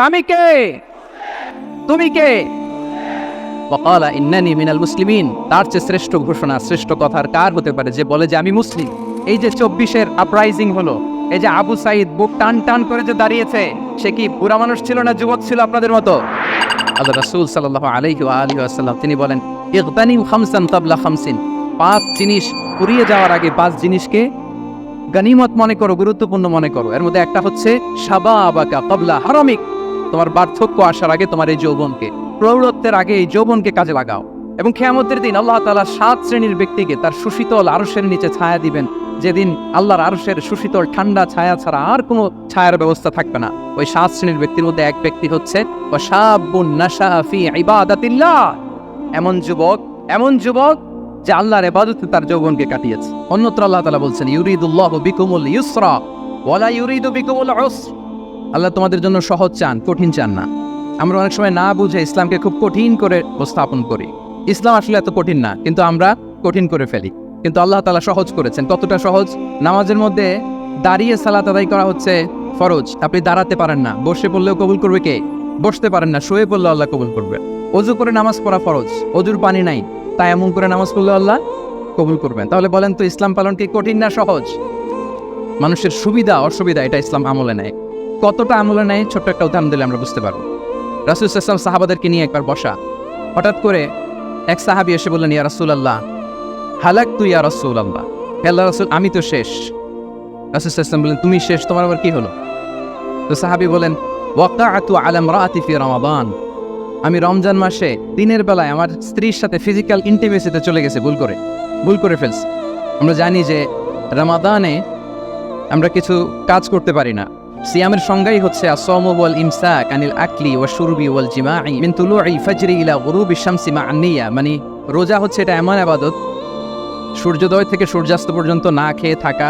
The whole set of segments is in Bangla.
আমি কে? তুমি কে? বকালা ইন্নানি মিনাল মুসলিমিন। তার চেয়ে শ্রেষ্ঠ ঘোষণা, শ্রেষ্ঠ কথার কার হতে পারে যে বলে যে আমি মুসলিম? এই যে চব্বিশের আপরাইজিং হলো, এই যে আবু সাইদ বুক টান টান করে যে দাঁড়িয়েছে, সে কি বুড়া মানুষ ছিল না যুবক ছিল আপনাদের মতো? আল্লাহ তিনি বলেন খামসান তাবলা খামসিন। পাঁচ জিনিস পুড়িয়ে যাওয়ার আগে পাঁচ জিনিসকে গনিমত মনে করো, গুরুত্বপূর্ণ মনে করো। এর মধ্যে একটা হচ্ছে সাবা আবাকা হারামিক। তোমার বার্ধক্য আসার আগে তোমার এই যৌবনকে, প্রৌঢ়ত্বের আগে এই যৌবনকে কাজে লাগাও এবং খেয়ামতের দিন আল্লাহ তাআলা সাত শ্রেণির ব্যক্তিকে তার সুশীতল আরশের নিচে ছায়া দিবেন। যেদিন আল্লাহর আরশের সুশীতল ঠান্ডা ছায়া ছাড়া আর কোনো ছায়ার ব্যবস্থা থাকবে না। ওই সাত শ্রেণির ব্যক্তির মধ্যে এক ব্যক্তি হচ্ছে এমন যুবক এমন যুবক যে আল্লাহর এবাদতে তার যৌবনকে কাটিয়েছে। অন্যত্র আল্লাহ তালা বলছেন, ইউরিদুল্লাহ বিকুমুল ইউসরা। ওয়ালা ইউরিদু বিকুমুল উসর। আল্লাহ তোমাদের জন্য সহজ চান, কঠিন চান না। আমরা অনেক সময় না বুঝে ইসলামকে খুব কঠিন করে উপস্থাপন করি। ইসলাম আসলে এত কঠিন না, কিন্তু আমরা কঠিন করে ফেলি। কিন্তু আল্লাহ তালা সহজ করেছেন। কতটা সহজ? নামাজের মধ্যে দাঁড়িয়ে সালাত আদায় করা হচ্ছে ফরজ। আপনি দাঁড়াতে পারেন না। বসে পড়লেও কবুল করবে কে? বসতে পারেন না। শুয়ে পড়লেও আল্লাহ কবুল করবে। অজু করে নামাজ পড়া ফরজ। অজুর পানি নাই। তাই এমন করে নামাজ পড়লে আল্লাহ কবুল করবেন। তাহলে বলেন তো, ইসলাম পালন কি কঠিন না সহজ? মানুষের সুবিধা, অসুবিধা, এটা ইসলাম আমলে নেয়। কতটা আমলে নেয় ছোট্ট একটা উদাহরণ দিলে আমরা বুঝতে পারব। রাসুল ইসলাম সাহাবাদেরকে নিয়ে একবার বসা। হঠাৎ করে এক সাহাবি এসে বললেন, ইয়া রাসুল আল্লাহ হালাক তুই ইয়া রাসুল আল্লাহ আল্লাহ রাসুল, আমি তো শেষ। রাসুল ইসলাম বললেন, তুমি শেষ, তোমার আবার কি হলো? তো সাহাবি বলেন ওয়াকা আতু আলম রাতি ফি রমাদান। আমি রমজান মাসে দিনের বেলায় আমার স্ত্রীর সাথে ফিজিক্যাল ইন্টিমেসিতে চলে গেছে, ভুল করে ভুল করে ফেলছি। আমরা জানি যে রামাদানে আমরা কিছু কাজ করতে পারি না। সিয়ামের সংজ্ঞাই হচ্ছে আসম ওয়াল ইমসাক আনিল আকলি ওয়া শুরবি ওয়াল জিমাই মিন তুলুই ফাজরি ইলা গুরুবি শামসি মা আন্নিয়া মানে রোজা হচ্ছে এটা এমন আবাদত, সূর্যোদয় থেকে সূর্যাস্ত পর্যন্ত না খেয়ে থাকা,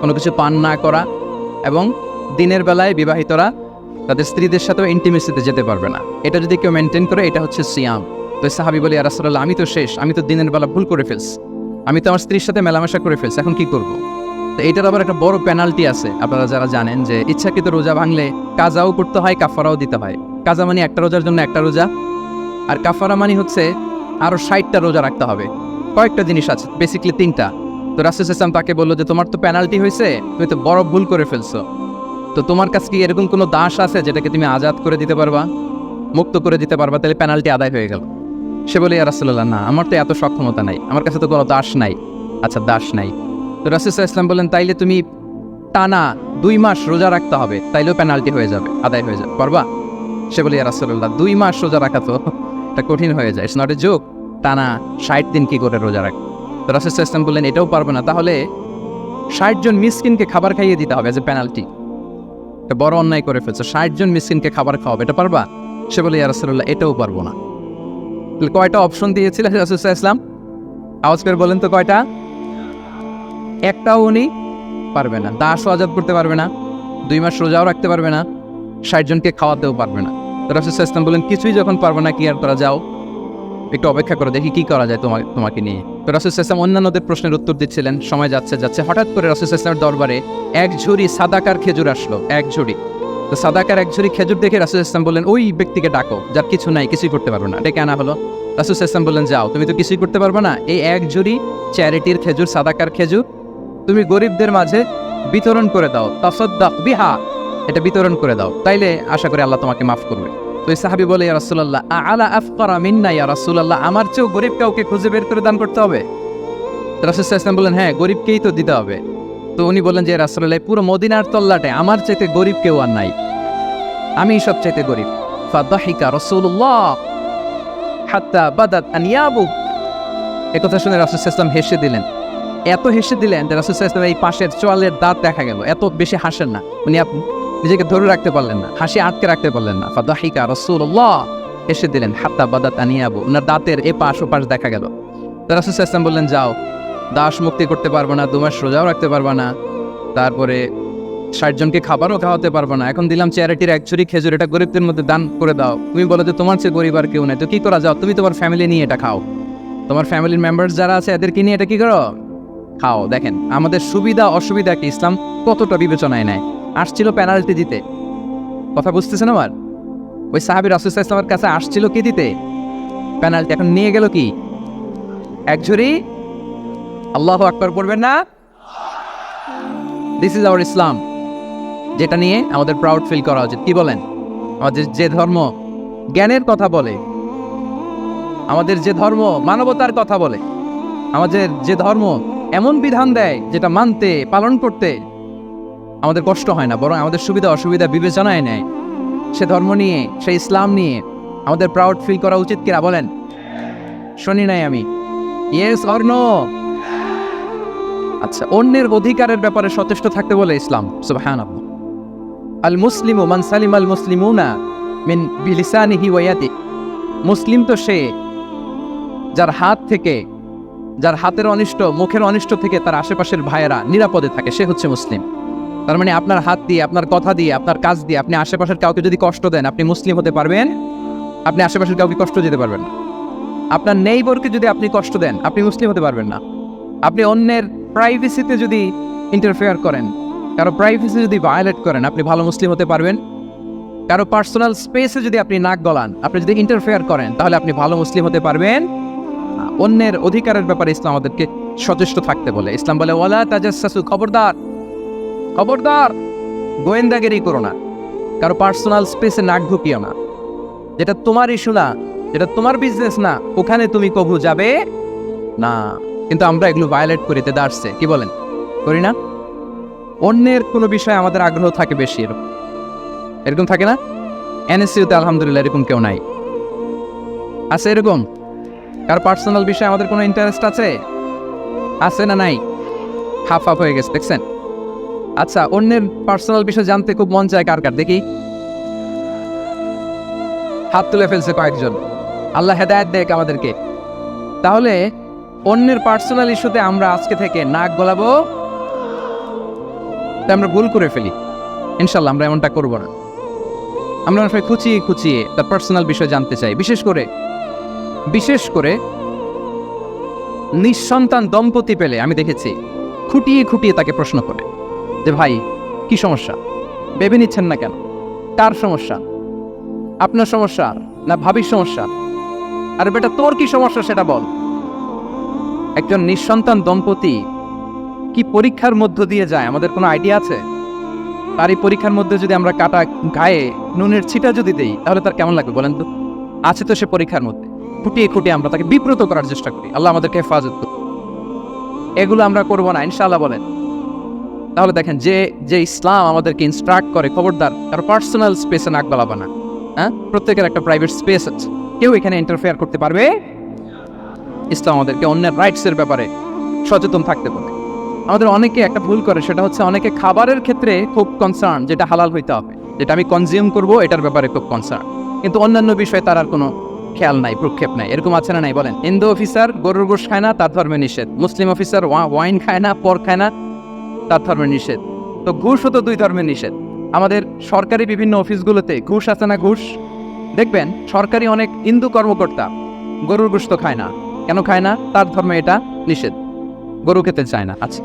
কোনো কিছু পান না করা এবং দিনের বেলায় বিবাহিতরা তাদের স্ত্রীদের সাথেও ইন্টিমেসিতে যেতে পারবে না। এটা যদি কেউ মেনটেন করে, এটা হচ্ছে সিয়াম। তো সাহাবি বলি রাসুল্লাহ আমি তো শেষ, আমি তো দিনের বেলা ভুল করে ফেলছি। আমি তো আমার স্ত্রীর সাথে মেলামেশা করে ফেলছি, এখন কি করব? তো এটার আবার একটা বড় পেনাল্টি আছে। আপনারা যারা জানেন যে ইচ্ছাকৃত রোজা ভাঙলে কাজাও করতে হয়, কাফারাও দিতে হয়। কাজা মানে একটা রোজার জন্য একটা রোজা। আর কাফারা মানে হচ্ছে আরও ষাটটা রোজা রাখতে হবে। কয়েকটা জিনিস আছে বেসিকলি তিনটা। তো রাসুল ইসলাম তাকে বলল যে, তোমার তো পেনাল্টি হয়েছে, তুমি তো বড় ভুল করে ফেলছো। তো তোমার কাছে কি এরকম কোনো দাস আছে যেটাকে তুমি আজাদ করে দিতে পারবা? মুক্ত করে দিতে পারবা, তাহলে পেনাল্টি আদায় হয়ে গেল। সে বলে রাসুল্লাহ না, আমার তো এত সক্ষমতা নাই। আমার কাছে তো কোনো দাস নাই। আচ্ছা দাস নাই। তো রাসুল ইসলাম বললেন তাইলে তুমি টানা দুই মাস রোজা রাখতে হবে, তাইলেও পেনাল্টি হয়ে যাবে, আদায় হয়ে যাবে, পারবা? সে বলে রাসুল্লাহ দুই মাস রোজা রাখা তো, এটা কঠিন হয়ে যায় ইটস নট এ যোগ টানা ষাট দিন কি করে রোজা রাখ তো রাসুল ইসলাম বললেন, এটাও পারবে না, তাহলে ষাট জন মিসকিনকে খাবার খাইয়ে দিতে হবে এজ এ পেনাল্টি এটা বড় অন্যায় করে ফেলছে, ষাট জন মিসকিনকে খাবার খাওয়াবে, এটা পারবা? সে বলে ইয়ারসুল্লাহ এটাও পারব না। কয়টা অপশন দিয়েছিলেন রাসুসাহ ইসলাম আওয়াজ করে বলেন তো কয়টা? একটাও উনি পারবে না। দাসও আজাদ করতে পারবে না, দুই মাস রোজাও রাখতে পারবে না, ষাট জনকে খাওয়াতেও পারবে না। তো ইসলাম বলেন কিছুই যখন পারবে না, কি আর করা যাও একটু অপেক্ষা করে দেখি কি করা যায় তোমাকে তোমাকে নিয়ে। তো রাসুল ইসলাম অন্যান্যদের প্রশ্নের উত্তর দিচ্ছিলেন, সময় যাচ্ছে যাচ্ছে। হঠাৎ করে রাসুল ইসলামের দরবারে এক ঝুড়ি সাদাকার খেজুর আসলো, এক ঝুড়ি। তো সাদাকার এক ঝুড়ি খেজুর দেখে রাসুল ইসলাম বললেন, ওই ব্যক্তিকে ডাকো, যার কিছু নাই, কিছুই করতে পারব না। ডেকে আনা হলো। রাসুল ইসলাম বললেন, যাও, তুমি তো কিছুই করতে পারবে না। এই এক ঝুড়ি চ্যারিটির খেজুর, সাদাকার খেজুর তুমি গরিবদের মাঝে বিতরণ করে দাও। তাসদ্দাক বিহা, এটা বিতরণ করে দাও। তাইলে আশা করি আল্লাহ তোমাকে মাফ করবে। তো এই সাহাবি বলে, ইয়া রাসূলুল্লাহ আলা আফকারা মিন্না ইয়া আমার চেয়েও গরিব কাউকে খুঁজে বের করে দান করতে হবে। রাসূল সাল্লাল্লাহু বললেন হ্যাঁ গরিবকেই তো দিতে হবে। তো উনি বললেন যে রাসূলুল্লাহ পুরো মদিনার তল্লাটে আমার চাইতে গরিব কেউ আর নাই। আমি সব চাইতে গরিব। ফাদাহিকা রাসূলুল্লাহ, হাত্তা বাদাত আনিয়াবু শুনে রাসূল সাল্লাল্লাহু হেসে দিলেন। এত হেসে দিলেন যে রাসূল এই পাশের চোয়ালের দাঁত দেখা গেল। এত বেশি হাসেন না। উনি আপনি নিজেকে ধরে রাখতে পারলেন না, হাসি আটকে রাখতে পারলেন না। ফাদাহিকা রসুল্লাহ এসে দিলেন, হাত্তা বাদাত আনিয়াবু। ওনার দাঁতের এ পাশ ও পাশ দেখা গেল। তো রাসুল ইসলাম বললেন, যাও, দাস মুক্তি করতে পারব না দু মাস রোজাও রাখতে পারব না। তারপরে ষাট জনকে খাবারও খাওয়াতে পারব না। এখন দিলাম চ্যারিটির এক ছুরি খেজুর, এটা গরিবদের মধ্যে দান করে দাও। তুমি বলো যে তোমার চেয়ে গরিব আর কেউ নেই। তো কি করা যাও? তুমি তোমার ফ্যামিলি নিয়ে এটা খাও। তোমার ফ্যামিলির মেম্বার্স যারা আছে, এদেরকে নিয়ে এটা কি করো? খাও, দেখেন, আমাদের সুবিধা, অসুবিধা কি ইসলাম কতটা বিবেচনায় নেয়? আসছিল পেনাল্টি দিতে। কথা বুঝতেছেন আমার? ওই সাহাবি রাসুসাহ ইসলামের কাছে আসছিল কি দিতে? পেনাল্টি এখন নিয়ে গেল কি? এক ঝুড়ি? আল্লাহ আকবর পড়বেন না? দিস ইজ আওয়ার ইসলাম যেটা নিয়ে আমাদের প্রাউড ফিল করা উচিত। কি বলেন? আমাদের যে ধর্ম জ্ঞানের কথা বলে। আমাদের যে ধর্ম মানবতার কথা বলে। আমাদের যে ধর্ম এমন বিধান দেয় যেটা মানতে, পালন করতে আমাদের কষ্ট হয় না, বরং আমাদের সুবিধা অসুবিধা বিবেচনায় নেয়। সে ধর্ম নিয়ে, সে ইসলাম নিয়ে আমাদের প্রাউড ফিল করা উচিত কিনা বলেন? শুনি নাই আমি। ইয়েস অর নো আচ্ছা অন্যের অধিকারের ব্যাপারে সচেষ্ট থাকতে বলে ইসলাম সুবহান আল মুসলিমু মান সালিম আল মুসলিমুনা মিন বিলিসানিহি ওয়ায়াতি মুসলিম তো সে যার হাত থেকে যার হাতের অনিষ্ট, মুখের অনিষ্ট থেকে তার আশেপাশের ভাইয়েরা নিরাপদে থাকে, সে হচ্ছে মুসলিম। তার মানে আপনার হাত দিয়ে, আপনার কথা দিয়ে, আপনার কাজ দিয়ে আপনি আশেপাশের কাউকে যদি কষ্ট দেন, আপনি মুসলিম হতে পারবেন, আপনি আশেপাশের কাউকে কষ্ট দিতে পারবেন না। আপনার নেইবরকে যদি আপনি কষ্ট দেন, আপনি মুসলিম হতে পারবেন না। আপনি অন্যের প্রাইভেসিতে যদি ইন্টারফেয়ার করেন, কারও প্রাইভেসি যদি ভায়োলেট করেন, আপনি ভালো মুসলিম হতে পারবেন। কারও পার্সোনাল স্পেসে যদি আপনি নাক গলান, আপনি যদি ইন্টারফেয়ার করেন, তাহলে আপনি ভালো মুসলিম হতে পারবেন। অন্যের অধিকারের ব্যাপারে ইসলাম আমাদেরকে সচেষ্ট থাকতে বলে। ইসলাম বলে, ওয়ালা তাজাসু খবরদার। খবরদার। গোয়েন্দাগিরি করো না। কারও পার্সোনাল স্পেসে নাক ঢুকিও না। যেটা তোমার ইস্যু না, যেটা তোমার বিজনেস না, ওখানে তুমি কবু যাবে না। কিন্তু আমরা এগুলো ভায়োলেট করি তে দাঁড়ছে। কি বলেন? করি না? অন্যের কোনো বিষয়ে আমাদের আগ্রহ থাকে বেশি এরকম। এরকম থাকে না? এনএসসিউতে আলহামদুলিল্লাহ এরকম কেউ নাই। আছে এরকম? কার পার্সোনাল বিষয়ে আমাদের কোনো ইন্টারেস্ট আছে? আছে না নাই? হাফ হাফ হয়ে গেছে, দেখছেন? আচ্ছা অন্যের পার্সোনাল বিষয় জানতে খুব মন চায় কার কার? দেখি। হাত তুলে ফেলছে কয়েকজন। আল্লাহ হেদায়ত দেখ আমাদেরকে। তাহলে, অন্যের পার্সোনাল ইস্যুতে আমরা আজকে থেকে নাক গলাবো, তাই আমরা ভুল করে ফেলি। ইনশাল্লাহ আমরা এমনটা করব না। আমরা অনেক খুঁচিয়ে তার পার্সোনাল বিষয় জানতে চাই। বিশেষ করে বিশেষ করে নিঃসন্তান দম্পতি পেলে আমি দেখেছি খুঁটিয়ে খুঁটিয়ে তাকে প্রশ্ন করে যে, ভাই, কি সমস্যা? ভেবে নিচ্ছেন না কেন? কার সমস্যা? আপনার সমস্যা না ভাবির সমস্যা? আর বেটা, তোর কি সমস্যা সেটা বল। একজন নিঃসন্তান দম্পতি কি পরীক্ষার মধ্য দিয়ে যায়? আমাদের কোনো আইডিয়া আছে? তার এই পরীক্ষার মধ্যে যদি আমরা কাটা গায়ে নুনের ছিটা যদি দেই, তাহলে তার কেমন লাগবে বলেন তো? আছে তো সে পরীক্ষার মধ্যে। খুঁটিয়ে খুঁটিয়ে আমরা তাকে বিব্রত করার চেষ্টা করি। আল্লাহ আমাদেরকে হেফাজত এগুলো আমরা করব না, ইনশাআল্লাহ বলেন। তাহলে দেখেন, যে যে ইসলাম আমাদেরকে ইনস্ট্রাক্ট করে, খবরদার, কারও পার্সোনাল স্পেসে নাক গলাবা না। হ্যাঁ? প্রত্যেকের একটা প্রাইভেট স্পেস আছে। কেউ এখানে ইন্টারফেয়ার করতে পারবে? ইসলাম আমাদেরকে অন্যের রাইটসের ব্যাপারে সচেতন থাকতে বলে। আমাদের অনেকে একটা ভুল করে, সেটা হচ্ছে অনেকে খাবারের ক্ষেত্রে খুব কনসার্ন যেটা হালাল হইতে হবে। যেটা আমি কনজিউম করব, এটার ব্যাপারে খুব কনসার্ন কিন্তু অন্যান্য বিষয়ে তার আর কোনো খেয়াল নাই, প্রক্ষেপ নাই। এরকম আছে না নাই? বলেন। হিন্দু অফিসার গরুর গোশ খায় না, তার ধর্মে নিষেধ। মুসলিম অফিসার ওয়াইন খায় না, পর খায় না, তার ধর্মে নিষেধ। তো ঘুষ হতো দুই ধর্মের নিষেধ। আমাদের সরকারি বিভিন্ন অফিসগুলোতে ঘুষ আছে না ঘুষ? দেখবেন, সরকারি অনেক হিন্দু কর্মকর্তা গরুর গোশ তো খায় না। কেন খায় না? তার ধর্মে এটা নিষেধ। গরু খেতে চায় না। আচ্ছা।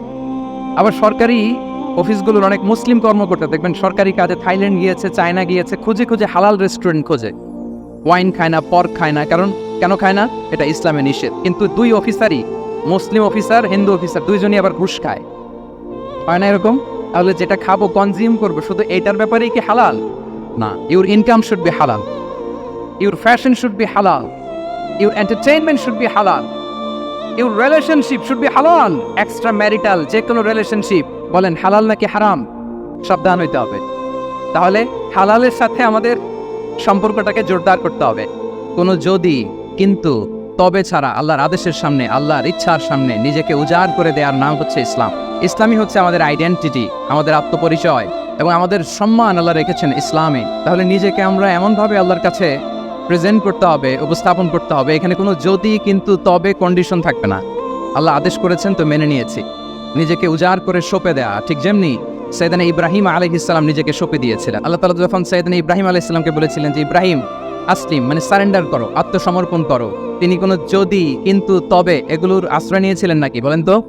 আবার সরকারি অফিসগুলোর অনেক মুসলিম কর্মকর্তা, দেখবেন সরকারি কাজে থাইল্যান্ড গিয়েছে, চায়না গিয়েছে, খুঁজে খুঁজে হালাল রেস্টুরেন্ট খোঁজে। ওয়াইন খায় না, পর্ক খায় না। কারণ কেন খায় না? এটা ইসলামে নিষেধ। কিন্তু দুই অফিসারই, মুসলিম অফিসার, হিন্দু অফিসার, দুইজনই আবার ঘুষ খায়। হয় না এরকম? তাহলে যেটা খাব কনজিউম করব, শুধু এইটার ব্যাপারেই কি হালাল? না ইউর ইনকাম শুড বি হালাল ইউর ফ্যাশন শুড বি হালাল ইউর এন্টারটেইনমেন্ট শুড বি হালাল ইউর রিলেশনশিপ শুড বি হালাল এক্সট্রা ম্যারিটাল যে কোনো রিলেশনশিপ বলেন, হালাল নাকি হারাম? সাবধান হইতে হবে। তাহলে হালালের সাথে আমাদের সম্পর্কটাকে জোরদার করতে হবে। কোনো যদি, কিন্তু তবে ছাড়া আল্লাহর আদেশের সামনে, আল্লাহর ইচ্ছার সামনে নিজেকে উজাড় করে দেওয়ার নাম হচ্ছে ইসলাম। ইসলামই হচ্ছে আমাদের আইডেন্টিটি আমাদের আত্মপরিচয় এবং আমাদের সম্মান আল্লাহ রেখেছেন ইসলামে। তাহলে নিজেকে আমরা এমনভাবে আল্লাহর কাছে প্রেজেন্ট করতে হবে, উপস্থাপন করতে হবে, এখানে কোনো যদি, কিন্তু, তবে কন্ডিশন থাকবে না। আল্লাহ আদেশ করেছেন, তো মেনে নিয়েছি। নিজেকে উজাড় করে সঁপে দেয়া, ঠিক যেমনি সৈয়দানা ইব্রাহিম আলহ ইসলাম নিজেকে সঁপে দিয়েছিলেন। আল্লাহ তালা যখন সৈয়দানা ইব্রাহিম আলহ ইসলামকে বলেছিলেন যে, ইব্রাহিম, আসলিম মানে সারেন্ডার করো, আত্মসমর্পণ করো। তিনি কোনো যদি, কিন্তু তবে এগুলোর আশ্রয় নিয়েছিলেন নাকি? বলেন তো?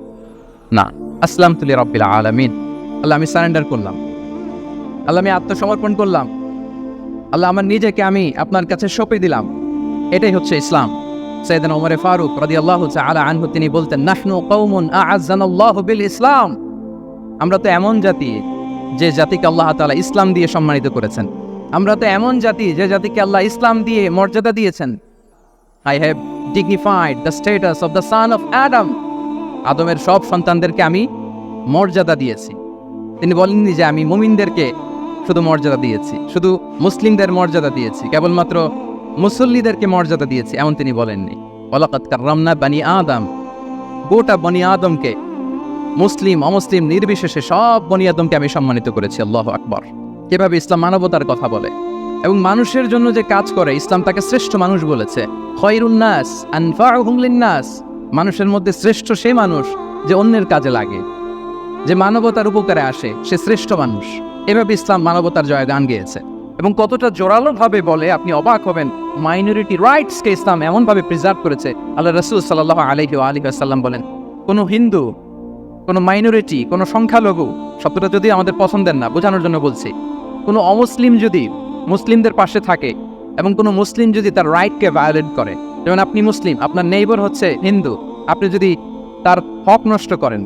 না। আসলাম তুলি রব্বিল আলমিন। আল্লাহ, আমি সারেন্ডার করলাম। আল্লাহ, আমি আত্মসমর্পণ করলাম। আল্লাহ, আমার নিজেকে আমি আপনার কাছে সঁপে দিলাম। এটাই হচ্ছে ইসলাম। সৈয়দান ওমরে ফারুক রাদিয়াল্লাহু তাআলা আনহু, তিনি বলতেন, নাহনু কওমুন আ'আজ্জানাল্লাহু বিল ইসলাম। আমরা তো এমন জাতি যে জাতিকে আল্লাহ তাআলা ইসলাম দিয়ে সম্মানিত করেছেন। আমরা তো এমন জাতি যে জাতিকে আল্লাহ ইসলাম দিয়ে মর্যাদা দিয়েছেন। I have dignified the status of the son of Adam আদমের সব সন্তানদেরকে আমি মর্যাদা দিয়েছি। তিনি বলেননি যে আমি মুমিনদেরকে শুধু মর্যাদা দিয়েছি, শুধু মুসলিমদের মর্যাদা দিয়েছি, কেবলমাত্র মুসল্লিদেরকে মর্যাদা দিয়েছি, এমন তিনি বলেননি। ওলাকাত কার্রামনা বানি আদম। গোটা বনি আদমকে মুসলিম, অমুসলিম, নির্বিশেষে সব বনি আদমকে আমি সম্মানিত করেছি, আল্লাহ আকবর। এভাবে ইসলাম মানবতার কথা বলে। এবং মানুষের জন্য যে কাজ করে, ইসলাম তাকে শ্রেষ্ঠ মানুষ বলেছে। খয়রুন্নাস আনফাউহুম মানুষের মধ্যে শ্রেষ্ঠ সে মানুষ যে অন্যের কাজে লাগে। যে মানবতার উপকারে আসে, সে শ্রেষ্ঠ মানুষ। এভাবে ইসলাম মানবতার জয় গান গেয়েছে। এবং কতটা জোরালোভাবে বলে আপনি অবাক হবেন মাইনরিটি রাইটসকে ইসলাম এমনভাবে প্রিজার্ভ করেছে। আল্লাহ রসুল সাল্লাহ আলহি আলী আসাল্লাম বলেন, কোনো হিন্দু কোনো মাইনরিটি কোনো সংখ্যালঘু, শব্দটা যদি আমাদের পছন্দের না, বোঝানোর জন্য বলছি। কোনো অমুসলিম যদি মুসলিমদের পাশে থাকে এবং কোনো মুসলিম যদি তার রাইটকে ভায়োলেট করে, যেমন আপনি মুসলিম, আপনার নেইবার হচ্ছে হিন্দু, আপনি যদি তার হক নষ্ট করেন,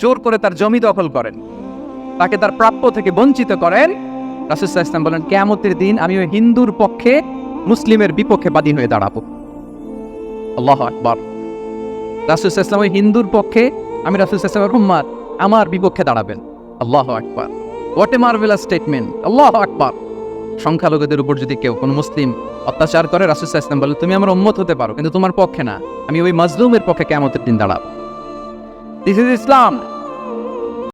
জোর করে তার জমি দখল করেন, তাকে তার প্রাপ্য থেকে বঞ্চিত করেন রাসুসাহ ইসলাম বলেন, কেয়ামতের দিন আমি ওই হিন্দুর পক্ষে মুসলিমের বিপক্ষে বাদী হয়ে দাঁড়াবো। আল্লাহ আকবর। রাসুসাহ ইসলাম ওই হিন্দুর পক্ষে আমি রাসুল ইসলামের উম্মাদ। আমার বিপক্ষে দাঁড়াবেন। আল্লাহ আকবার। হোয়াট এ মার্ভেলাস স্টেটমেন্ট আল্লাহ আকবার। সংখ্যালঘুদের উপর যদি কেউ কোনো মুসলিম অত্যাচার করে, রাসুল ইসলাম বলে, তুমি আমার উম্মত হতে পারো, কিন্তু তোমার পক্ষে না। আমি ওই মাজলুমের পক্ষে কেমতের দিন দাঁড়াবো। This is Islam